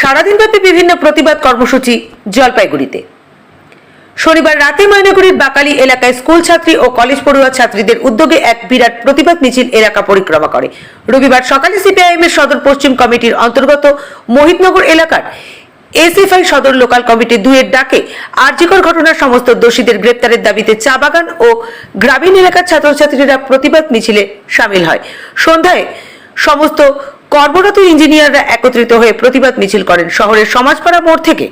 সারাদিনব্যাপী বিভিন্ন প্রতিবাদ কর্মসূচি জলপাইগুড়িতে। শনিবার রাতে ময়নাগুড়ির বাকালি এলাকায় স্কুল ছাত্রী ও কলেজ পড়ুয়া ছাত্রীদের উদ্যোগে এক বিরাট প্রতিবাদ মিছিল এলাকা পরিক্রমা করে। রবিবার সকালে সিপিআইএম এর সদর পশ্চিম কমিটির অন্তর্গত মোহিতনগর এলাকার এসএফআই সদর লোকাল কমিটি দুয়ের ডাকে আর্জিকর ঘটনার সমস্ত দোষীদের গ্রেপ্তারের দাবিতে চা বাগান ও গ্রামীণ এলাকার ছাত্রছাত্রীরা প্রতিবাদ মিছিলে সামিল হয়। সন্ধ্যায় সমস্ত কর্মরত ইঞ্জিনিয়াররা একত্রিত হয়ে প্রতিবাদ মিছিল করেন। শহরের সমাজপাড়া মোড় থেকে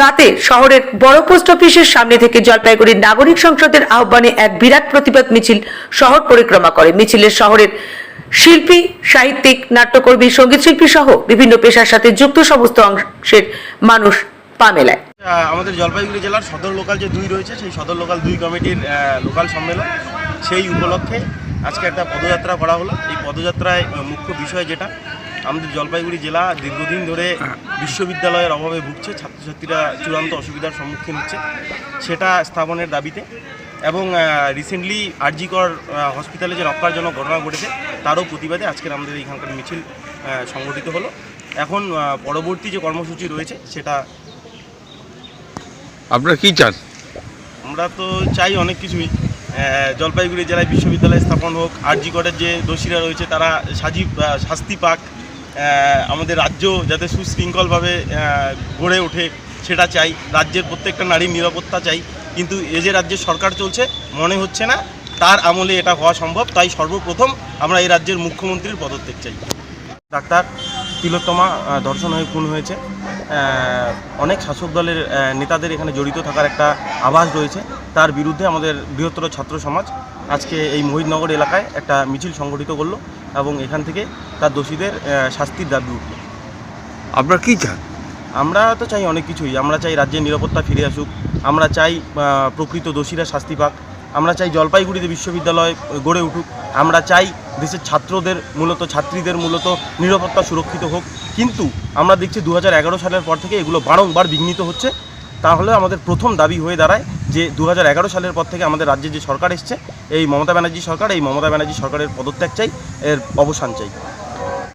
রাতে শহরের বড় পোস্ট অফিসের সামনে থেকে জলপাইগুড়ির নাগরিক সংসদের আহ্বানে এক বিরাট প্রতিবাদ মিছিল শহর পরিক্রমা করে। মিছিলের শহরের শিল্পী, সাহিত্যিক, নাট্যকর্মী, সংগীত শিল্পী সহ বিভিন্ন পেশার সাথে যুক্ত সমস্ত অংশের মানুষ পা মেলায়। আমাদের জলপাইগুড়ি জেলার সদর লোকাল যে দুই রয়েছে, সেই সদর লোকাল দুই কমিটির লোকাল সম্মেলন, সেই উপলক্ষে আজকে একটা পদযাত্রা করা হলো। এই পদযাত্রায় মুখ্য বিষয় যেটা আমাদের জলপাইগুড়ি জেলা দীর্ঘদিন ধরে বিশ্ববিদ্যালয়ের অভাবে ভুগছে ছাত্রছাত্রীরা চূড়ান্ত অসুবিধার সম্মুখীন হচ্ছে সেটা স্থাপনের দাবিতে এবং রিসেন্টলি আরজিকর হসপিটালে যে রক্ষারজনক ঘটনা ঘটেছে তারও প্রতিবাদে আজকের আমাদের এইখানকার মিছিল সংগঠিত হলো। এখন পরবর্তী যে কর্মসূচি রয়েছে সেটা আপনারা কি চান? আমরা তো চাই অনেক কিছুই। জলপাইগুড়ি জেলায় বিশ্ববিদ্যালয় স্থাপন হোক আরজি করের যে দোষীরা রয়েছে তারা সাজি আহ, শাস্তি পাক আমাদের রাজ্য যাতে সুশৃঙ্খলভাবে গড়ে ওঠে সেটা চাই। রাজ্যের প্রত্যেকটা নারীর নিরাপত্তা চাই। কিন্তু এ যে রাজ্যের সরকার চলছে মনে হচ্ছে না তার আমলে এটা হওয়া সম্ভব। তাই সর্বপ্রথম আমরা এই রাজ্যের মুখ্যমন্ত্রীর পদত্যাগ চাই। ডাক্তার তিলোত্তমা ধর্ষণ হয়ে খুন হয়েছে। অনেক শাসক দলের নেতাদের এখানে জড়িত থাকার একটা আভাস রয়েছে। তার বিরুদ্ধে আমাদের বৃহত্তর ছাত্র সমাজ আজকে এই মহিদনগর এলাকায় একটা মিছিল সংগঠিত করল এবং এখান থেকে তার দোষীদের শাস্তির দাবি উঠল। আপনারা কী চান? আমরা তো চাই অনেক কিছুই। আমরা চাই রাজ্যের নিরাপত্তা ফিরে আসুক। আমরা চাই প্রকৃত দোষীরা শাস্তি পাক। আমরা চাই জলপাইগুড়িতে বিশ্ববিদ্যালয় গড়ে উঠুক। আমরা চাই দেশের ছাত্রদের মূলত, ছাত্রীদের মূলত নিরাপত্তা সুরক্ষিত হোক। কিন্তু আমরা দেখছি দু হাজার এগারো সালের পর থেকে এগুলো বারংবার বিঘ্নিত হচ্ছে। তাহলে আমাদের প্রথম দাবি হয়ে দাঁড়ায় যে দু হাজার এগারো সালের পর থেকে আমাদের রাজ্যে যে সরকার এসছে, এই মমতা ব্যানার্জি সরকার, এই মমতা ব্যানার্জি সরকারের পদত্যাগ চাই, এর অবসান চাই।